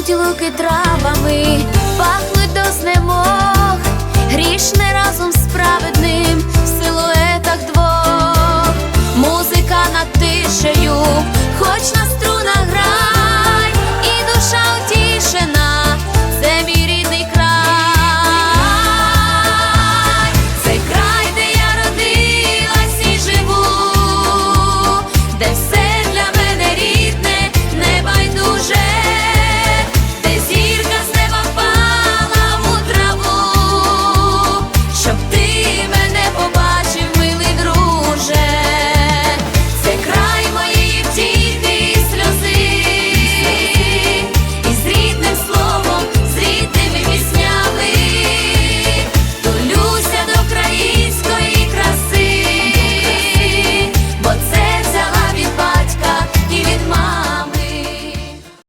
летілуки травами.